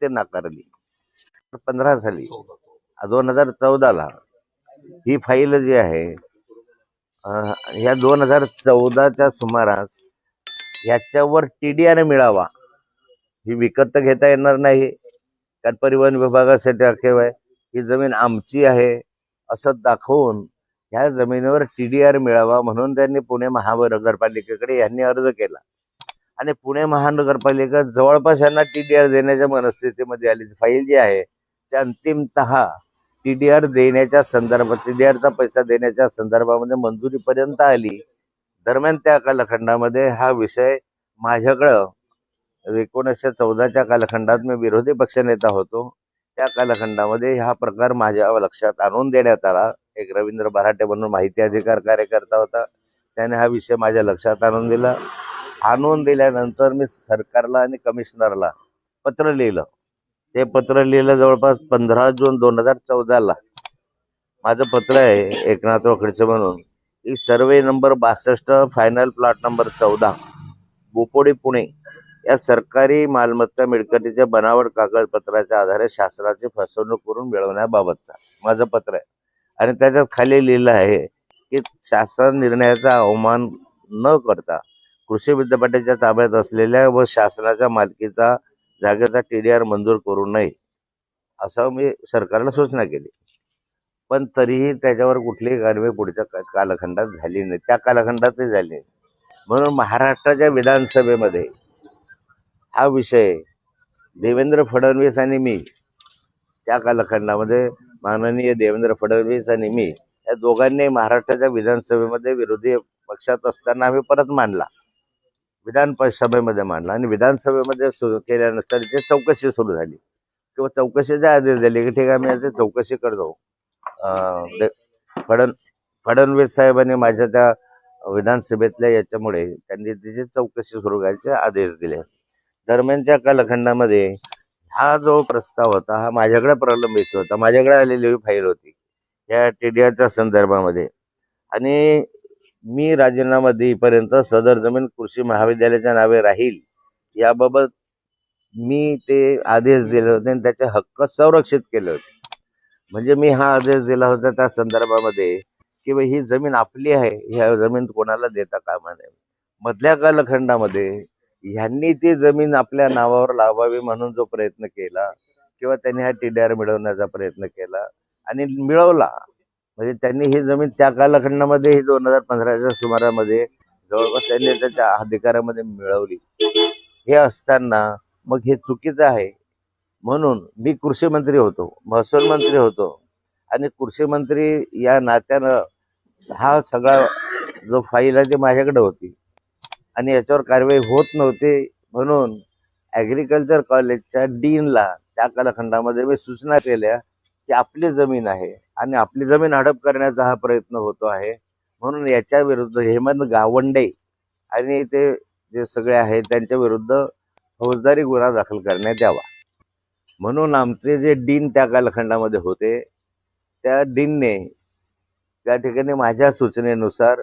ते नाकारली. पंधरा साली दोन हजार चौदाला ही फाईल जी आहे ह्या दोन हजार चौदाच्या सुमारास याच्यावर टी डी आर मिळावा. ही विकत तर घेता येणार नाही. कारण परिवहन विभागासाठी अखेर आहे. ही जमीन आमची आहे असं दाखवून ह्या जमिनीवर टी डी आर मिळावा म्हणून त्यांनी पुणे महानगरपालिकेकडे यांनी अर्ज केला. आणि पुणे महानगरपालिका जवळपास यांना टी डी आर देण्याच्या मनस्थितीमध्ये आली. फाईल जी आहे ते अंतिमतः टी डी आर देण्याच्या संदर्भात टी डी आरचा पैसा देण्याच्या संदर्भामध्ये मंजुरीपर्यंत आली. दरम्यान त्या कालखंडामध्ये हा विषय माझ्याकडं एकोणीसशे चौदाच्या कालखंडात मी विरोधी पक्षनेता होतो. त्या कालखंडामध्ये हा प्रकार माझ्या लक्षात आणून देण्यात आला. एक रवींद्र बराटे म्हणून माहिती अधिकार कार्यकर्ता होता. त्याने हा विषय माझ्या लक्षात आणून दिला. आणून दिल्यानंतर मी सरकारला आणि कमिशनरला पत्र लिहिलं. ते पत्र लिहिलं जवळपास पंधरा जून दोन हजार चौदाला. माझं पत्र आहे एकनाथ खडसे म्हणून. की सर्वे नंबर बासष्ट फायनल प्लॉट नंबर चौदा बोपोडी पुणे या सरकारी मालमत्ता मिळकतीच्या बनावट कागदपत्राच्या आधारे शासनाची फसवणूक करून मिळवण्याबाबतचा माझं पत्र आहे. आणि त्याच्यात खाली लिहिलं आहे की शासन निर्णयाचा अवमान न करता कृषी विद्यापीठाच्या ताब्यात असलेल्या व शासनाच्या मालकीचा जागेचा टीडीआर मंजूर करू नये असं मी सरकारला सूचना केली. पण तरीही त्याच्यावर कुठलीही कारवाई पुढच्या कालखंडात झाली नाही. त्या कालखंडातही झाली नाही. म्हणून महाराष्ट्राच्या विधानसभेमध्ये हा विषय देवेंद्र फडणवीस आणि मी त्या कालखंडामध्ये माननीय देवेंद्र फडणवीस आणि मी या दोघांनी महाराष्ट्राच्या विधानसभेमध्ये विरोधी पक्षात असताना आम्ही परत मांडला. विधान सभेमध्ये मांडला आणि विधानसभेमध्ये सुरू केल्यानंतर जे चौकशी सुरू झाली. किंवा चौकशीचे आदेश दिले की ठीक आहे आम्ही चौकशी करतो. फडण फडणवीस साहेबांनी माझ्या त्या विधानसभेतल्या याच्यामुळे त्यांनी त्याची चौकशी सुरू करायचे आदेश दिले. दरम्यानच्या कालखंडामध्ये हा जो प्रस्ताव होता हा माझ्याकडे प्रलंबित होता. माझ्याकडे आलेली फाईल होती. या टीडीआरच्या संदर्भामध्ये. आणि मी राजीनामा देईपर्यंत सदर जमीन कृषी महाविद्यालयाच्या नावे राहील. याबाबत मी ते आदेश दिले होते आणि त्याचे हक्क संरक्षित केले होते. म्हणजे मी हा आदेश दिला होता त्या संदर्भामध्ये की बा ही जमीन आपली आहे ह्या जमीन कोणाला देता कामा नये. मधल्या कालखंडामध्ये ह्यांनी ती जमीन आपल्या नावावर लावावी म्हणून जो प्रयत्न केला किंवा त्यांनी हा टीडीआर मिळवण्याचा प्रयत्न केला आणि मिळवला म्हणजे त्यांनी ही जमीन त्या कालखंडामध्ये ही दोन हजार पंधराच्या सुमारामध्ये जवळपास त्यांनी त्याच्या अधिकारामध्ये मिळवली. हे असताना मग हे चुकीचं आहे. म्हणून मी कृषी मंत्री होतो महसूल मंत्री होतो आणि कृषी मंत्री या नात्यानं हा सगळा जो फाईल आहे ती माझ्याकडे होती. आणि याच्यावर कारवाई होत नव्हती. म्हणून ॲग्रिकल्चर कॉलेजच्या डीनला त्या कालखंडामध्ये मी सूचना केल्या की आपली जमीन आहे आणि आपली जमीन हडप करण्याचा हा प्रयत्न होतो आहे. म्हणून याच्या विरुद्ध हेमंत गावंडे आणि ते जे सगळे आहेत त्यांच्या विरुद्ध फौजदारी गुन्हा दाखल करण्यात यावा. म्हणून आमचे जे डीन त्या कालखंडामध्ये होते त्या डीनने त्या ठिकाणी माझ्या सूचनेनुसार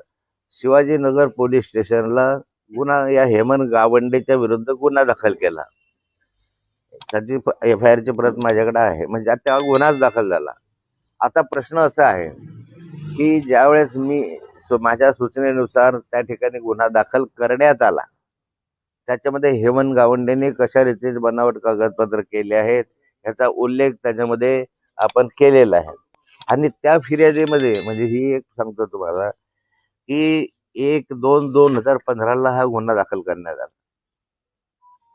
शिवाजीनगर पोलीस स्टेशनला गुन्हा या हेमंत गावंडेच्या विरुद्ध गुन्हा दाखल केला. त्याची एफ आय आरची प्रत माझ्याकडे आहे. म्हणजे आता गुन्हाच दाखल झाला. आता प्रश्न असा आहे की ज्यावेळेस मी माझ्या सूचनेनुसार त्या ठिकाणी गुन्हा दाखल करण्यात आला त्याच्यामध्ये हेमंत गावंडेने कशा रीतीने बनावट कागदपत्र केले आहेत याचा उल्लेख त्याच्यामध्ये आपण केलेला आहे. आणि त्या फिर्यादीमध्ये म्हणजे ही एक सांगतो तुम्हाला की एक दोन दोन हजार पंधराला हा गुन्हा दाखल करण्यात आला.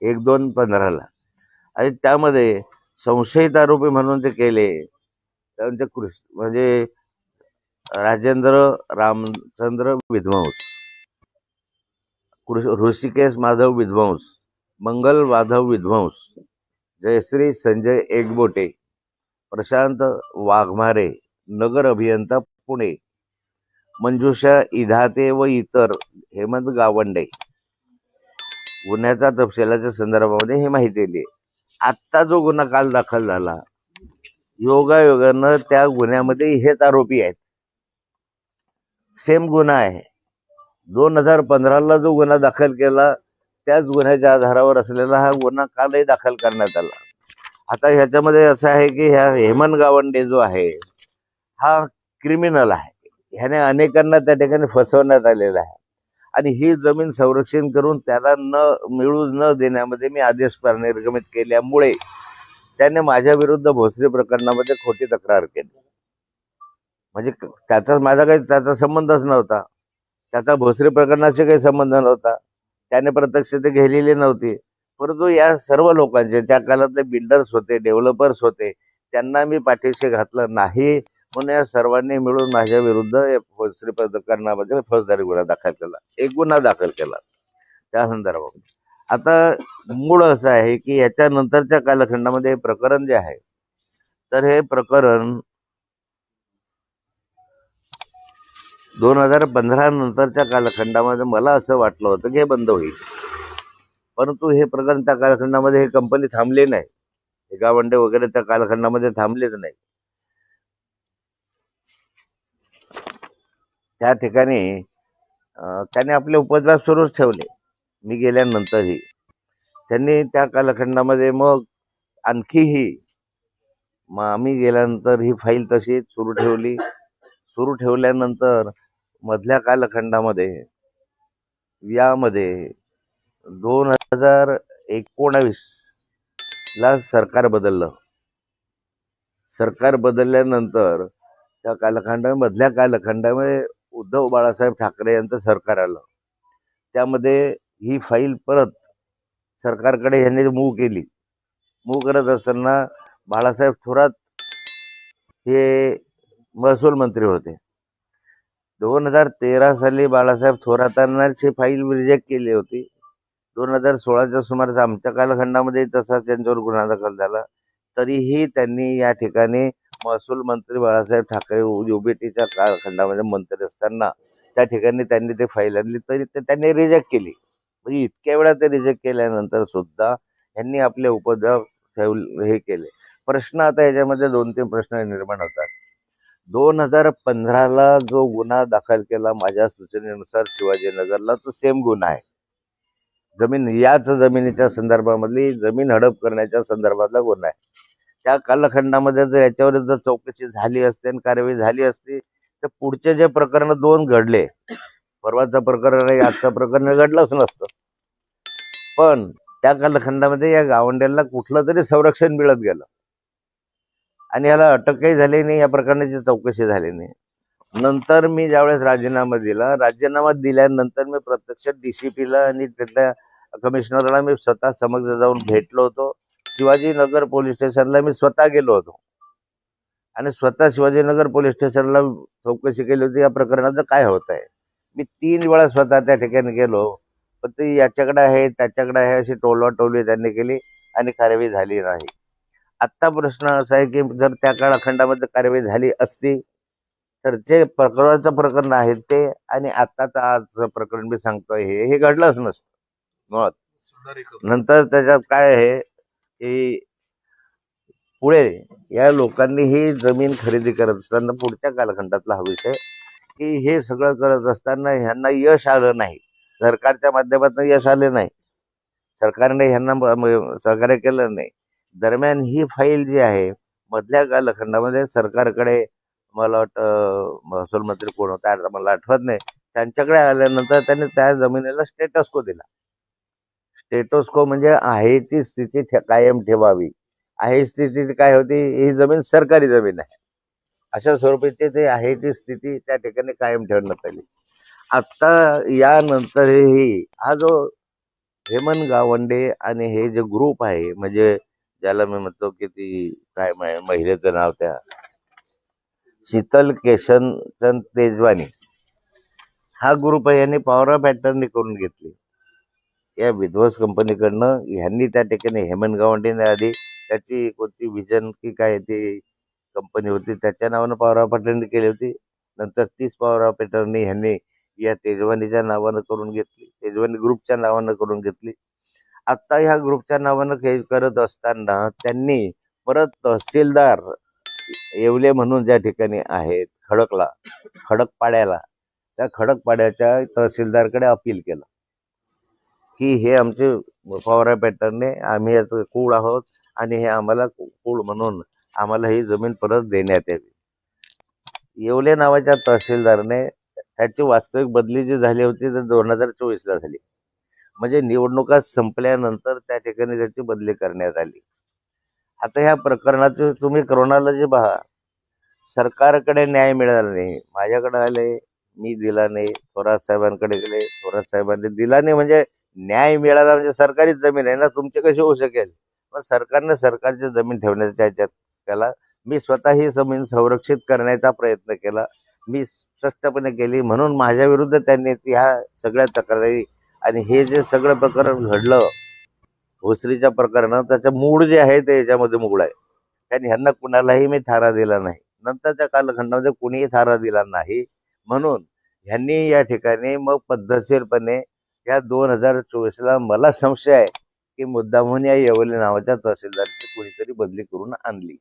एक दोन पंधराला. आणि त्यामध्ये संशयित आरोपी म्हणून ते केले. त्यांचे कृष म्हणजे राजेंद्र रामचंद्र विध्वंस कृष ऋषिकेश माधव विध्वंस मंगल माधव विध्वंस जयश्री संजय एकबोटे प्रशांत वाघमारे नगर अभियंता पुणे मंजुषा इधाते व इतर हेमंत गावंडे. गुन्ह्याचा तपशिलाच्या संदर्भामध्ये ही माहिती दिली. आत्ता जो गुन्हा काल दाखल झाला योगायोगानं त्या गुन्ह्यामध्ये हेच आरोपी आहेत. सेम गुन्हा आहे. दोन हजार पंधराला जो गुन्हा दाखल केला त्याच गुन्ह्याच्या आधारावर असलेला हा गुन्हा कालही दाखल करण्यात आला. आता ह्याच्यामध्ये असं आहे की ह्या हेमंत गावंडे जो आहे हा क्रिमिनल आहे. ह्याने अनेकांना त्या ठिकाणी फसवण्यात आलेलं आहे. आणि ही जमीन संरक्षण करून त्याला न मिळू न देण्यामध्ये मी आदेश पर- निर्गमित केल्यामुळे त्याने माझ्या विरुद्ध भोसरी प्रकरणामध्ये खोटी तक्रार केली. म्हणजे त्याचा माझा काही त्याचा संबंधच नव्हता. त्याचा भोसरी प्रकरणाशी काही संबंध नव्हता. त्याने प्रत्यक्ष ते घेलेली नव्हती. परंतु या सर्व लोकांचे त्या काळातले बिल्डर्स होते डेव्हलपर्स होते त्यांना मी पाठीशी घातलं नाही. म्हणून या सर्वांनी मिळून माझ्या विरुद्ध भोसरी प्रकरणामध्ये फौजदारी गुन्हा दाखल केला. एक गुन्हा दाखल केला. त्या संदर्भात आता मूळ असं आहे की याच्या नंतरच्या कालखंडामध्ये हे प्रकरण जे आहे तर हे प्रकरण दोन हजार पंधरा नंतरच्या कालखंडामध्ये मला असं वाटलं होतं की हे बंद होईल. परंतु हे प्रकरण त्या कालखंडामध्ये हे कंपनी थांबली नाही. हे गावंडे वगैरे त्या कालखंडामध्ये थांबलेच नाही त्या ठिकाणी त्याने आपले उपद्व्याप सुरूच ठेवले. मी गेल्यानंतरही. त्यांनी त्या कालखंडामध्ये मग आणखीही मग आम्ही गेल्यानंतर ही फाईल तशीच सुरू ठेवली. सुरू ठेवल्यानंतर मधल्या कालखंडामध्ये यामध्ये दोन हजार एकोणावीसला सरकार बदललं. सरकार बदलल्यानंतर त्या कालखंड मधल्या कालखंडामध्ये उद्धव बाळासाहेब ठाकरे यांचं सरकार आलं. त्यामध्ये ही फाईल परत सरकारकडे ह्यांनी मूव केली. मूव करत असताना बाळासाहेब थोरात हे महसूल मंत्री होते. दोन हजार तेरा साली बाळासाहेब थोरातांनाची फाईल रिजेक्ट केली होती. दोन हजार सोळाच्या सुमारास आमच्या कालखंडामध्ये तसा त्यांच्यावर गुन्हा दाखल झाला. तरीही त्यांनी या ठिकाणी महसूल मंत्री बाळासाहेब ठाकरे युबीटीच्या कालखंडामध्ये मंत्री असताना त्या ठिकाणी त्यांनी ते फाईल आणली. तरी ते त्यांनी रिजेक्ट केली. म्हणजे इतक्या वेळा ते रिजेक्ट केल्यानंतर सुद्धा यांनी आपले उपद्रव हे केले. प्रश्न आता याच्यामध्ये दोन तीन प्रश्न निर्माण होतात. दोन हजार पंधराला जो गुन्हा दाखल केला माझ्या सूचनेनुसार शिवाजीनगरला तो सेम गुन्हा आहे. जमीन याच जमिनीच्या संदर्भामधली जमीन हडप करण्याच्या संदर्भातला गुन्हा आहे. त्या कालखंडामध्ये जर याच्यावर जर चौकशी झाली असते आणि कारवाई झाली असती तर पुढचे जे प्रकरण दोन घडले परवाचं प्रकरण आहे आजचं प्रकरण घडलंच नसतं. पण त्या कालखंडामध्ये या गावंड्याला कुठलं तरी संरक्षण मिळत गेलं. आणि याला अटकही झाली नाही या प्रकरणाची चौकशी झाली नाही. नंतर मी ज्यावेळेस राजीनामा दिला राजीनामा दिल्यानंतर मी प्रत्यक्ष डीसीपीला आणि तिथल्या कमिशनरला मी स्वतः समक्ष जाऊन भेटलो होतो. शिवाजीनगर पोलीस स्टेशनला मी स्वतः गेलो होतो. आणि स्वतः शिवाजीनगर पोलीस स्टेशनला चौकशी केली होती या प्रकरणाचं काय होत आहे मी तीन वेळा स्वतः त्या ठिकाणी गेलो पण ते याच्याकडे आहे त्याच्याकडे आहे अशी टोलवाटोलवी त्यांनी केली आणि कारवाई झाली नाही. आत्ता प्रश्न असा आहे की जर त्या काळखंडामध्ये कारवाई झाली असती तर जे प्रकरणाचं प्रकरण आहे ते आणि आत्ताचं आज प्रकरण मी सांगतोय हे हे घडलंच नसतं. मुळात नंतर त्याच्यात काय आहे की पुढे या लोकांनी ही जमीन खरेदी करत असताना पुढच्या कालखंडातला हा विषय की हे सगळं करत असताना ह्यांना यश आलं नाही. सरकारच्या माध्यमातून यश आले नाही. सरकारने ह्यांना सहकार्य केलं नाही. दरम्यान ही फाईल जी आहे मधल्या कालखंडामध्ये सरकारकडे मला वाटतं महसूल मंत्री कोण होता आता मला आठवत नाही. त्यांच्याकडे आल्यानंतर त्यांनी त्या जमिनीला स्टेटस्को दिला. स्टेटस्को म्हणजे आहे ती स्थिती कायम ठेवावी. आहे स्थिती काय होती ही जमीन सरकारी जमीन आहे. अशा स्वरूपाची ते आहे ती स्थिती त्या ठिकाणी कायम ठेवण्यात आली आता यानंतरही हा जो हेमंत गावंडे आणि हे जे ग्रुप आहे म्हणजे ज्याला मी म्हणतो की ती काय महिलेचं नाव त्या शीतल केशनचंद तेजवानी हा ग्रुप आहे. यांनी पॉवर पॅटर्न करून घेतली. या विध्वंस कंपनीकडनं ह्यांनी त्या ठिकाणी हेमंत गावंडेने आधी त्याची कोणती विजन की काय ती कंपनी होती त्याच्या नावानं पॉवर ऑफ अटर्नी केली होती. नंतर तीच पॉवर ऑफ अटर्नी ह्यांनी या तेजवानीच्या नावानं करून घेतली. तेजवानी ग्रुपच्या नावानं करून घेतली. आत्ता ह्या ग्रुपच्या नावानं करत असताना त्यांनी परत तहसीलदार येवले म्हणून ज्या ठिकाणी आहेत खडकला खडकपाड्याला त्या खडकपाड्याच्या तहसीलदारकडे अपील केलं. की हे आमचे फवारा पॅटर्नने आम्ही याचं कूळ आहोत आणि हे आम्हाला कूळ म्हणून आम्हाला ही जमीन परत देण्यात यावी. येवले नावाच्या तहसीलदारने त्याची वास्तविक बदली जी झाली होती ती दोन हजार चोवीसला झाली. म्हणजे निवडणुका संपल्यानंतर त्या ठिकाणी त्याची बदली करण्यात आली. आता ह्या प्रकरणाचं तुम्ही क्रोनॉलॉजी पहा. सरकारकडे न्याय मिळाला नाही. माझ्याकडे आले मी दिला नाही. थोरात साहेबांकडे गेले थोरात साहेबांनी दिला नाही. म्हणजे न्याय मिळाला म्हणजे सरकारीच जमीन आहे ना तुमची कशी होऊ शकेल? पण सरकारने सरकारची जमीन ठेवण्याच्या ह्याच्यात त्याला मी स्वतः ही जमीन संरक्षित करण्याचा प्रयत्न केला. मी स्पष्टपणे केली म्हणून माझ्या विरुद्ध त्यांनी ह्या सगळ्या तक्रारी आणि हे जे सगळं प्रकरण घडलं भोसरीच्या प्रकरणात त्याचं मूळ जे आहे ते याच्यामध्ये मूळ आहे. कारण ह्यांना कुणालाही मी थारा दिला नाही. नंतरच्या कालखंडामध्ये कुणीही थारा दिला नाही. म्हणून ह्यांनी या ठिकाणी मग पद्धतशीरपणे या दोन हजार चोवीसला मला संशय आहे की मुद्दामहून या येवले नावाच्या तहसीलदारची कुणीतरी बदली करून आणली.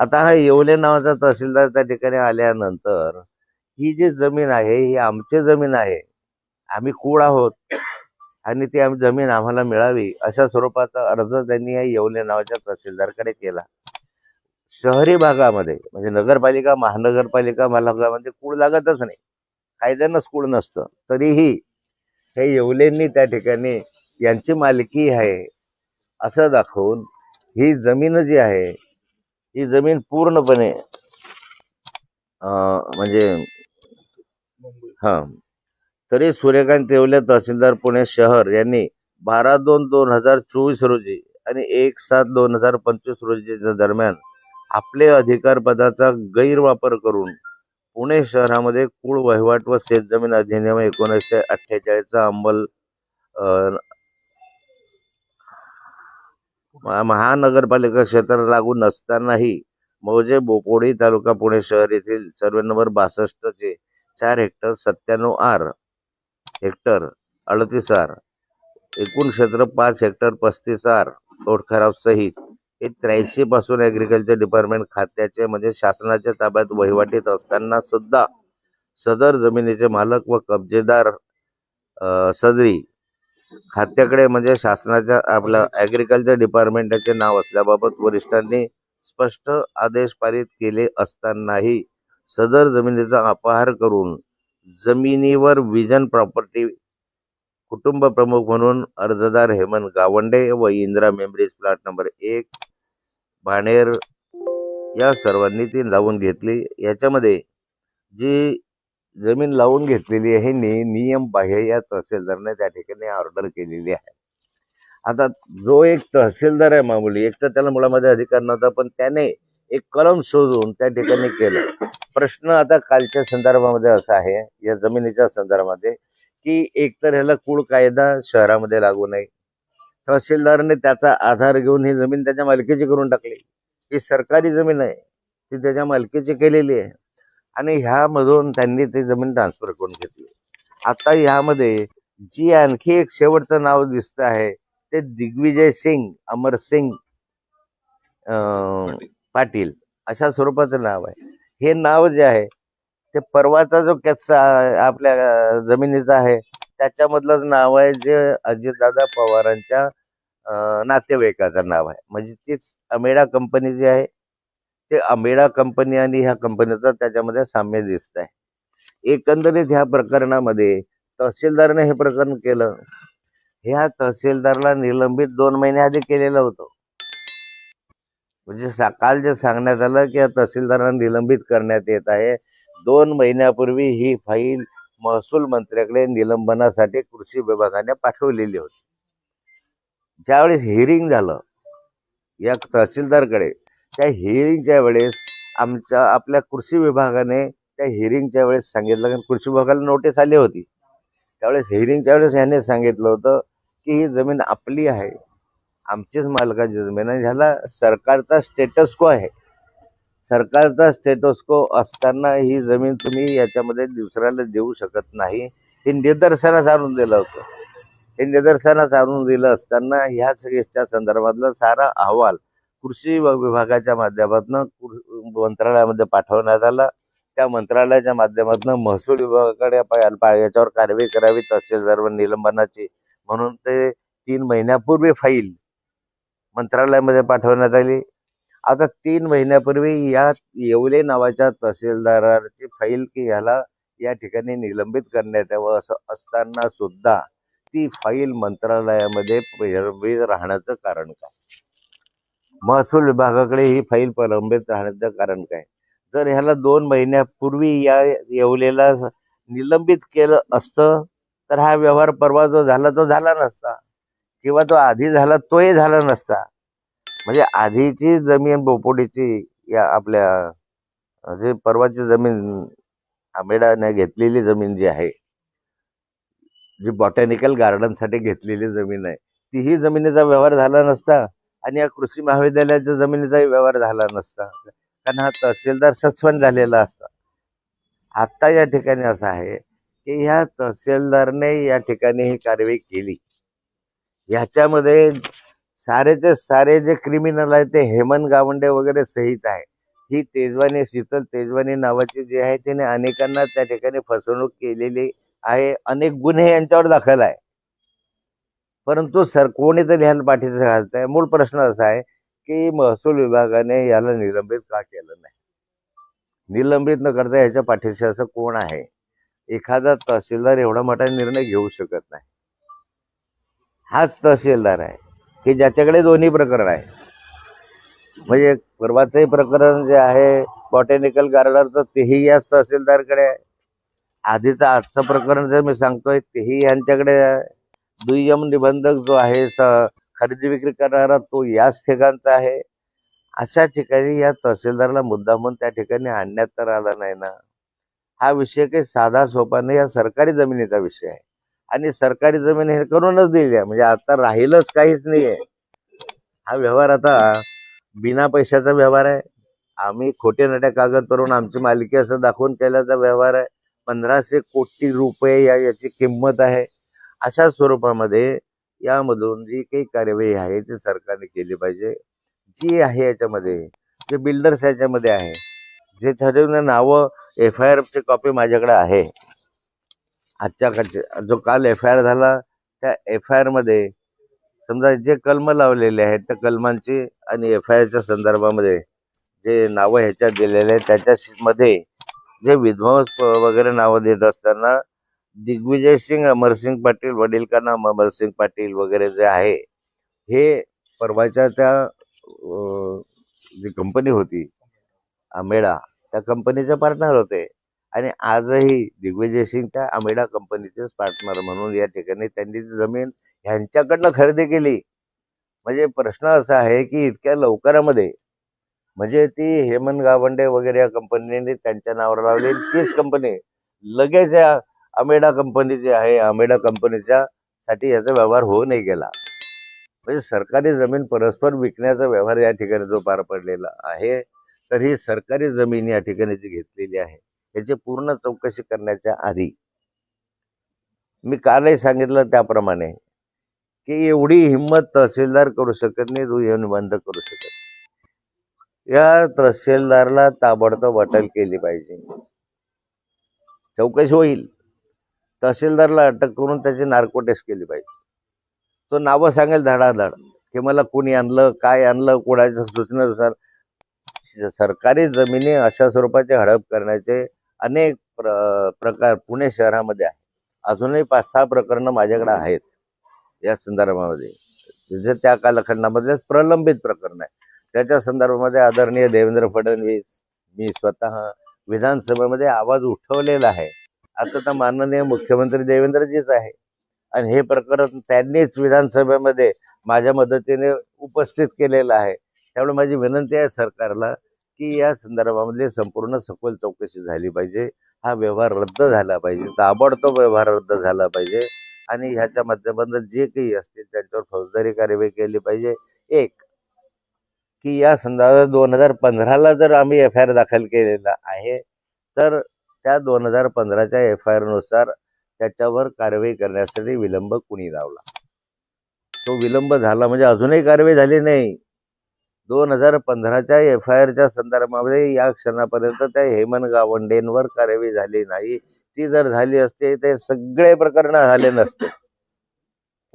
आता हा येवले नावाचा तहसीलदार त्या ठिकाणी आल्यानंतर ही जी जमीन आहे ही आमची जमीन आहे आम्ही कूळ आहोत आणि ती आम्ही जमीन आम्हाला मिळावी अशा स्वरूपाचा अर्ज त्यांनी या येवले नावाच्या तहसीलदारकडे केला. शहरी भागामध्ये म्हणजे नगरपालिका महानगरपालिका महानगरामध्ये कूळ लागतच नाही. कायद्यानंच कूळ नसतं. तरीही हे येवलेंनी त्या ठिकाणी यांची मालकी आहे असं दाखवून ही जमीन जी आहे ही जमीन पूर्णपणे म्हणजे हा. तरी सूर्यकांत येवले तहसीलदार पुणे शहर यांनी बारा दोन दोन हजार चोवीस रोजी आणि एक सात दोन हजार पंचवीस रोजीच्या दरम्यान आपले अधिकार पदाचा गैरवापर करून पुणे शहरामध्ये कुळ वहिवाट व शेतजमीन अधिनियम एकोणीसशे अठ्ठेचाळीसचा अंमल महानगरपालिका क्षेत्र लागू नसतानाही मौजे बोपोडी तालुका पुणे शहर येथील सर्वे नंबर बासष्ट चे चार हेक्टर सत्त्याण्णव आर हेक्टर अडतीस आर एकूण क्षेत्र पाच हेक्टर पस्तीस आर तोडखराब सहित हे त्र्याऐंशी पासून ऍग्रिकल्चर डिपार्टमेंट खात्याचे म्हणजे शासनाच्या ताब्यात वहिवाटीत असताना सुद्धा सदर जमिनीचे मालक व कब्जेदार सदरी खात्याकडे म्हणजे शासनाच्या आपल्या ऍग्रिकल्चर डिपार्टमेंटचे नाव असल्याबाबत वरिष्ठांनी स्पष्ट आदेश पारित केले असतानाही सदर जमिनीचा अपहार करून जमिनीवर विजन प्रॉपर्टी कुटुंब प्रमुख म्हणून अर्जदार हेमंत गावंडे व इंदिरा मेमरीज प्लॉट नंबर एक बाणेर या सर्वांनी ती लावून घेतली. याच्यामध्ये जी जमीन लावून घेतलेली आहे नि नियम बाह्य या तहसीलदारने त्या ठिकाणी ऑर्डर केलेली आहे. आता जो एक तहसीलदार आहे मामुली एक तर त्याला मुळामध्ये अधिकार नव्हता पण त्याने एक कलम शोधून त्या ठिकाणी केलं. प्रश्न आता कालच्या संदर्भामध्ये असा आहे या जमिनीच्या संदर्भामध्ये की एकतर ह्याला कुळ कायदा शहरामध्ये लागू नये. तहसीलदारने त्याचा आधार घेऊन ही जमीन त्याच्या मालकीची करून टाकली. ही सरकारी जमीन आहे ती त्याच्या मालकीची केलेली आहे. आणि ह्यामधून त्यांनी ती जमीन ट्रान्सफर करून घेतली. आता ह्यामध्ये जी आणखी एक शेवटचं नाव दिसत आहे ते दिग्विजय सिंग अमर सिंग अं, पाटील. अशा स्वरूपाचं नाव आहे. हे नाव जे आहे ते परवाचा जो किस्सा आपल्या जमिनीचा आहे त्याच्यामधलंच नाव आहे जे अजितदादा पवारांच्या नातेवाईकाचं नाव आहे. म्हणजे तीच अमेडा कंपनी जी आहे ते अमेडा कंपनी आणि ह्या कंपनीचा त्याच्यामध्ये साम्य दिसत आहे एकंदरीत ह्या प्रकरणामध्ये तहसीलदारने हे प्रकरण केलं. ह्या तहसीलदारला निलंबित दोन महिन्याआधी केलेलं होतं. म्हणजे सकाळ काल जे सांगण्यात आलं की या तहसीलदारांना निलंबित करण्यात येत आहे. दोन महिन्यापूर्वी ही फाईल महसूल मंत्र्याकडे निलंबनासाठी कृषी विभागाने पाठवलेली होती. ज्यावेळेस हिअरिंग झालं या तहसीलदारकडे त्या हिअरिंगच्या वेळेस आमच्या आपल्या कृषी विभागाने त्या हिअरिंगच्या वेळेस सांगितलं. कारण कृषी विभागाला नोटीस आली होती. त्यावेळेस हिअरिंगच्या वेळेस याने सांगितलं होतं की ही जमीन आपली आहे. आमचीच मालकाची जमीन आहे. ह्याला सरकारचा स्टेटस्को आहे. सरकारचा स्टेटस्को असताना ही जमीन तुम्ही याच्यामध्ये दुसऱ्याला देऊ शकत नाही. हे निदर्शनास आणून दिलं होतं. हे निदर्शनास आणून दिलं असताना ह्याच केसच्या संदर्भातला सारा अहवाल कृषी विभागाच्या माध्यमातून मंत्रालयामध्ये पाठवण्यात आला. त्या मंत्रालयाच्या माध्यमातून महसूल विभागाकडे पा- याच्यावर कारवाई करावी तहसीलदार निलंबनाची. म्हणून ते तीन महिन्यापूर्वी फाईल मंत्रालयामध्ये पाठवण्यात आली. आता तीन महिन्यापूर्वी या येवले नावाच्या तहसीलदाराची फाईल की ह्याला या ठिकाणी निलंबित करण्यात यावं असं असताना सुद्धा ती फाईल मंत्रालयामध्ये राहण्याचं कारण काय? महसूल विभागाकडे ही फाईल प्रलंबित राहण्याचं कारण काय? जर ह्याला दोन महिन्यापूर्वी या येवलेला निलंबित केलं असतं तर हा व्यवहार परवा जो झाला तो झाला नसता. किंवा तो आधी झाला तोही झाला नसता. म्हणजे आधीची जमीन बोपोडीची या आपल्या जे परवाची जमीन आंबेडाने घेतलेली जमीन जी आहे जी बॉटॅनिकल गार्डनसाठी घेतलेली जमीन आहे तीही जमिनीचा व्यवहार झाला नसता. आणि या कृषी महाविद्यालयाच्या जमिनीचाही व्यवहार झाला नसता. कारण हा तहसीलदार सस्पेंड झालेला असता. आता या ठिकाणी असं आहे की ह्या तहसीलदारने या ठिकाणी ही कारवाई केली. ह्याच्यामध्ये सारे ते सारे जे क्रिमिनल आहेत ते हेमंत गावंडे वगैरे सहित आहे. ही तेजवानी शीतल तेजवानी नावाची जी आहे तिने अनेकांना त्या ठिकाणी फसवणूक केलेली आहे. अनेक गुन्हे यांच्यावर दाखल आहे. परंतु सर कोणीतरी ह्याला पाठीचं घालत आहे मूळ प्रश्न असा आहे की महसूल विभागाने याला निलंबित का केलं नाही? निलंबित न करता याच्या पाठीशी असं कोण आहे? एखादा तहसीलदार एवढा मोठा निर्णय घेऊ शकत नाही. हाच तहसीलदार आहे. की ज्याच्याकडे दोन्ही प्रकरण आहे. म्हणजे परवाचंही प्रकरण जे आहे बॉटॅनिकल गार्डनचं तेही याच तहसीलदारकडे आहे. आधीचं आजचं प्रकरण जे मी सांगतोय तेही यांच्याकडे आहे. दुय्यम निबंधक जो आहे खरेदी विक्री करणारा तो याच ठिकाणचा आहे. अशा ठिकाणी या तहसीलदारला मुद्दा म्हणून त्या ठिकाणी आणण्यात तर आला नाही ना. हा विषय काही साधा सोपा नाही या सरकारी जमिनीचा विषय आहे. आणि सरकारी जमीन हे करूनच दिली आहे म्हणजे आता राहीलच काहीच नाही आहे. हा व्यवहार आता बिना पैशाचा व्यवहार आहे. आम्ही खोटे नट्या कागद करून आमची मालकी असं दाखवून केल्याचा व्यवहार आहे. पंधराशे कोटी रुपये या याची किंमत आहे. अशा स्वरूपामध्ये यामधून जी काही कार्यवाही आहे ती सरकारने केली पाहिजे. जी आहे याच्यामध्ये जे बिल्डर्स याच्यामध्ये आहे जे ठरवून नावं एफ आय आरची कॉपी माझ्याकडे आहे. आजच्या कालचे- जो काल एफ आय आर झाला त्या एफ आय आरमध्ये समजा जे कलम लावलेले आहेत त्या कलमांची आणि एफ आय आरच्या संदर्भामध्ये जे नावं ह्याच्यात दिलेले आहेत त्याच्या मध्ये जे विध्वंस वगैरे नावं देत असताना दिग्विजय सिंग अमरसिंग पाटील वडील का नाम अमरसिंग पाटील वगैरे जे आहे हे परवाच्या त्या जी कंपनी होती आमेडा त्या कंपनीचे पार्टनर होते. आणि आजही दिग्विजय सिंग त्या आमेडा कंपनीचेच पार्टनर म्हणून या ठिकाणी त्यांनी ती जमीन ह्यांच्याकडनं खरेदी केली. म्हणजे प्रश्न असा आहे की इतक्या लवकरामध्ये म्हणजे ती हेमंत गावंडे वगैरे या कंपनीने त्यांच्या नावावर लावली तीच कंपनी लगेच या अमेडा कंपनी जी आहे अमेडा कंपनीच्या साठी याचा व्यवहार होऊ नाही गेला. म्हणजे सरकारी जमीन परस्पर विकण्याचा व्यवहार या ठिकाणी जो पार पडलेला आहे तर ही सरकारी जमीन या ठिकाणी जी घेतलेली आहे याची पूर्ण चौकशी करण्याच्या आधी मी कालही सांगितलं त्याप्रमाणे की एवढी हिंमत तहसीलदार करू शकत नाही दुय्यम बंद करू शकत या तहसीलदारला ताबडतोब अटक केली पाहिजे. चौकशी होईल. तहसीलदारला अटक करून त्याची नार्को टेस्ट केली पाहिजे. तो नावं सांगेल धडाधड. की मला कोणी आणलं काय आणलं कोणाच्या सूचनेनुसार. सरकारी जमिनी अशा स्वरूपाचे हडप करण्याचे अनेक प्र प्रकार पुणे शहरामध्ये आहे अजूनही पाच सहा प्रकरणं माझ्याकडे आहेत. या संदर्भामध्ये. जे त्या कालखंडामध्ये प्रलंबित प्रकरण आहे. त्याच्या संदर्भामध्ये आदरणीय देवेंद्र फडणवीस मी स्वतः विधानसभेमध्ये आवाज उठवलेला आहे. आता तर माननीय मुख्यमंत्री देवेंद्रजीच आहे. आणि हे प्रकरण त्यांनीच विधानसभेमध्ये माझ्या मदतीने उपस्थित केलेलं आहे. त्यामुळे माझी विनंती आहे सरकारला की या संदर्भामध्ये संपूर्ण सखोल चौकशी झाली पाहिजे. हा व्यवहार रद्द झाला पाहिजे. ताबडतोब व्यवहार रद्द झाला पाहिजे. आणि ह्याच्या माध्यमातून जे काही असतील त्यांच्यावर फौजदारी कार्यवाही केली पाहिजे. एक की या संदर्भात दोन हजार पंधराला जर आम्ही एफ आय आर दाखल केलेला आहे तर त्या दोन हजार पंधराच्या एफ आय आरनुसार त्याच्यावर कारवाई करण्यासाठी विलंब कुणी लावला? तो विलंब झाला म्हणजे अजूनही कारवाई झाली नाही. दोन हजार पंधराच्या एफ आय आरच्या संदर्भामध्ये या क्षणापर्यंत त्या हेमन गावंडेंवर कारवाई झाली नाही. ती जर झाली असते ते सगळे प्रकरण झाले नसते.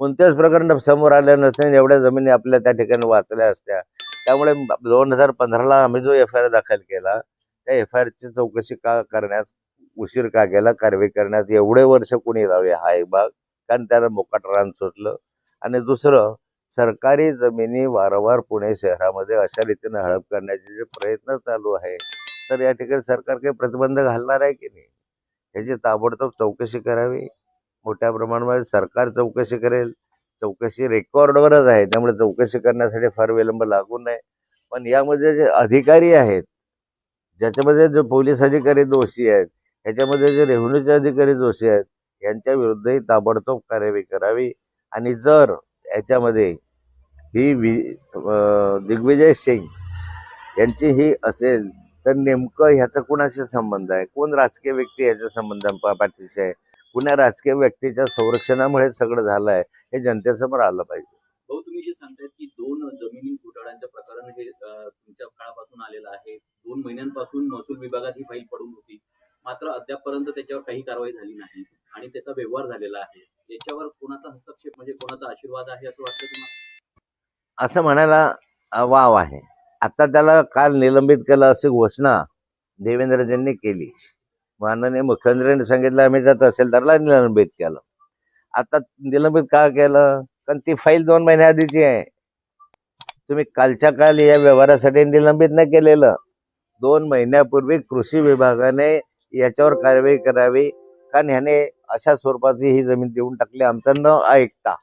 कोणत्याच प्रकरण समोर आले नसते आणि एवढ्या जमिनी आपल्या त्या ठिकाणी वाचल्या असत्या. त्यामुळे दोन हजार पंधराला आम्ही जो एफ आय आर दाखल केला त्या एफ आय आरची चौकशी का करण्यास उशीर का केला? कारवाई करण्यात एवढे वर्ष कोणी लावले? हा एक भाग. कारण त्याला मोकाट रान सुटलं. आणि दुसरं सरकारी जमिनी वारंवार पुणे शहरामध्ये अशा रीतीने हडप करण्याचे जे प्रयत्न चालू आहे तर या ठिकाणी सरकार काही प्रतिबंध घालणार आहे की नाही? ह्याची ताबडतोब चौकशी करावी. मोठ्या प्रमाणामध्ये सरकार चौकशी करेल. चौकशी रेकॉर्डवरच आहे. त्यामुळे चौकशी करण्यासाठी फार विलंब लागू नये. पण यामध्ये जे अधिकारी आहेत ज्याच्यामध्ये जे पोलीस अधिकारी दोषी आहेत ह्याच्यामध्ये जे रेव्हेन्यूचे अधिकारी दोषी आहेत यांच्या विरुद्धही ताबडतोब कार्यवाही करावी. आणि जर याच्यामध्ये ही वि दिग्विजय सिंग यांची ही असेल तर नेमकं ह्याचा कुणाशी संबंध आहे? कोण राजकीय व्यक्ती याच्या संबंध पाठीशी आहे? कुण्या राजकीय व्यक्तीच्या संरक्षणामुळे सगळं झालं आहे हे जनतेसमोर आलं पाहिजे. भाऊ तुम्ही जे सांगताय की दोन जमिनी घोटाळ्यांचं प्रकरण हे अं, काळापासून आलेला आहे. दोन महिन्यांपासून महसूल विभागात ही फाईल पडून होती. मात्र अद्यापपर्यंत त्याच्यावर काही कारवाई झाली नाही आणि त्याचा व्यवहार झालेला आहे. याच्यावर कोणाचा हस्तक्षेप म्हणजे कोणाचा आशीर्वाद आहे असं वाटतं तुम्हाला? असं म्हणायला वाव आहे. आता त्याला काल निलंबित केलं अशी घोषणा देवेंद्रजींनी केली. माननीय मुख्यमंत्र्यांनी सांगितलं आम्ही त्या तहसीलदारला निलंबित केलं. आता निलंबित का केलं? कारण ती फाईल दोन महिन्या आधीची आहे. तुम्ही कालच्या काल या व्यवहारासाठी निलंबित नाही केलेलं. दोन महिन्यापूर्वी कृषी विभागाने याच्यावर कारवाई करावी. कारण ह्याने अशा स्वरूपाची ही जमीन देऊन टाकली आमचं न ऐकता.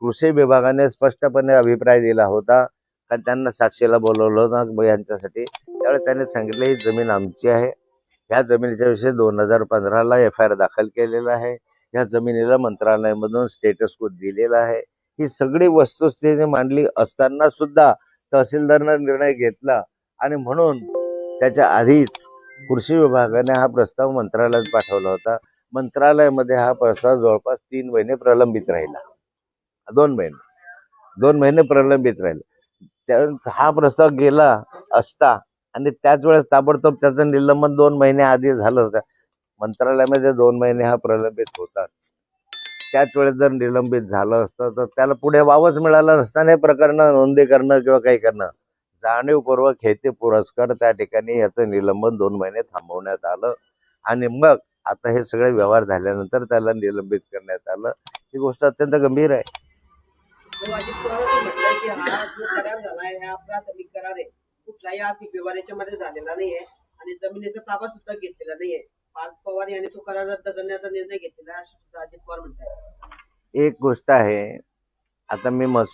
कृषी विभागाने स्पष्टपणे अभिप्राय दिला होता. कारण त्यांना साक्षीला बोलवलं होतं यांच्यासाठी. त्यावेळेस त्यांनी सांगितलं ही जमीन आमची आहे. ह्या जमिनीच्या विषयी दोन हजार पंधराला एफ आय आर दाखल केलेला आहे. ह्या जमिनीला मंत्रालयामधून स्टेटस कोड दिलेला आहे. ही सगळी वस्तुस्थिती मांडली असताना सुद्धा तहसीलदारनं निर्णय घेतला. आणि म्हणून त्याच्या आधीच कृषी विभागाने हा प्रस्ताव मंत्रालयात पाठवला होता. मंत्रालयामध्ये हा प्रस्ताव जवळपास तीन महिने प्रलंबित राहिला. दोन महिने. दोन महिने प्रलंबित राहिले. त्या हा प्रस्ताव गेला असता आणि त्याच वेळेस ताबडतोब त्याचं निलंबन दोन महिने आधी झालं होतं. मंत्रालयामध्ये दोन महिने हा प्रलंबित होताच. त्याच वेळेस जर निलंबित झालं असतं तर त्याला पुढे वावच मिळालं नसताना हे प्रकरण नोंदी करणं किंवा काही करणं. जाणीवपूर्वक हे ते पुरस्कार त्या ठिकाणी याचं निलंबन दोन महिने थांबवण्यात आलं. आणि मग आता हे सगळे व्यवहार झाल्यानंतर त्याला निलंबित करण्यात आलं. ही गोष्ट अत्यंत गंभीर आहे. आहे. कुठलाही आर्थिक व्यवहार याच्यामध्ये झालेला नाहीये आणि जमिनीचा ताबा सुद्धा घेतलेला नाहीये. पार्थ पवार यांनी तो करार रद्द करण्याचा निर्णय घेतलेला आहे असं सुद्धा अजित पवार म्हणतात एक गोष्ट आहे आता मी महसूल